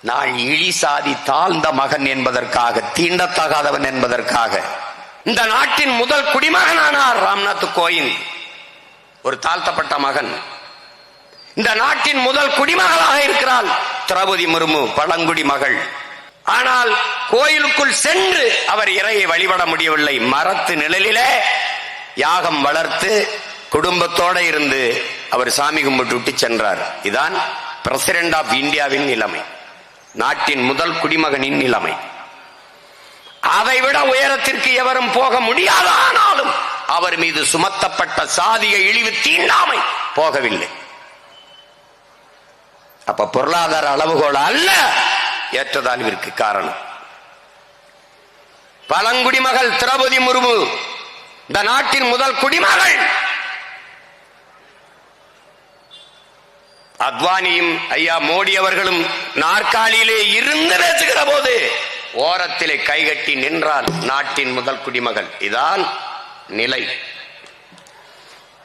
நான் இழி சாதி தாழ்ந்த மகன் என்பதற்காக தீண்டத்தகாதவன் என்பதற்காக. இந்த நாட்டின் முதல் குடிமகனானார் ராம்நாத் கோயில் ஒரு தாழ்த்தப்பட்ட மகன். இந்த நாட்டின் முதல் குடிமகளாக இருக்கிறாள் திரௌபதி முர்மு பழங்குடி மகள். ஆனால் கோயிலுக்குள் சென்று அவர் இறையை வழிபட முடியவில்லை. மரத்து நிழலிலே யாகம் வளர்த்து குடும்பத்தோட இருந்து அவர் சாமி கும்பிட்டு விட்டு சென்றார். இதான் பிரசிடென்ட் ஆஃப் இந்தியாவின் நிலைமை. நாட்டின் முதல் குடிமகனின் நிலைமை. அதைவிட உயரத்திற்கு எவரும் போக முடியாது ஆனாலும் அவர் மீது சுமத்தப்பட்ட சாதிய இழிவு தீண்டாமை போகவில்லை. அப்ப பொருளாதார அளவுகோல் அல்ல ஏற்றதாழ்விற்கு காரணம். பழங்குடி மகள் திரௌபதி முர்மு இந்த நாட்டின் முதல் குடிமகள் அத்வானியும் ஐயா மோடி அவர்களும் நாற்காலியிலே இருந்து பேசுகிற போது ஓரத்திலே கைகட்டி நின்றால் நாட்டின் முதல் குடிமகள் இதான் நிலை.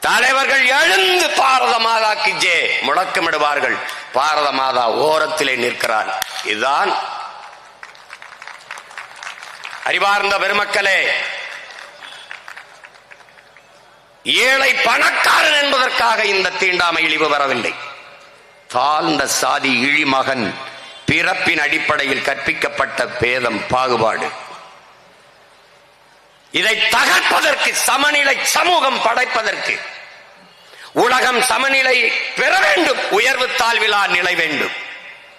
தலைவர்கள் எழுந்து பாரத மாதாக்கு ஜே முழக்கமிடுவார்கள். பாரத மாதா ஓரத்திலே நிற்கிறார் இதுதான் அறிவார்ந்த பெருமக்களே ஏழை பணக்காரன் என்பதற்காக இந்த தீண்டாமை இழிவு வரவில்லை. தாழ்ந்த சாதி இழிமகன் பிறப்பின் அடிப்படையில் கற்பிக்கப்பட்ட பேதம் பாகுபாடு. இதை தகர்ப்பதற்கு சமநிலை சமூகம் படைப்பதற்கு உலகம் சமநிலை பெற வேண்டும் உயர்வு தாழ்விழா நிலை வேண்டும்.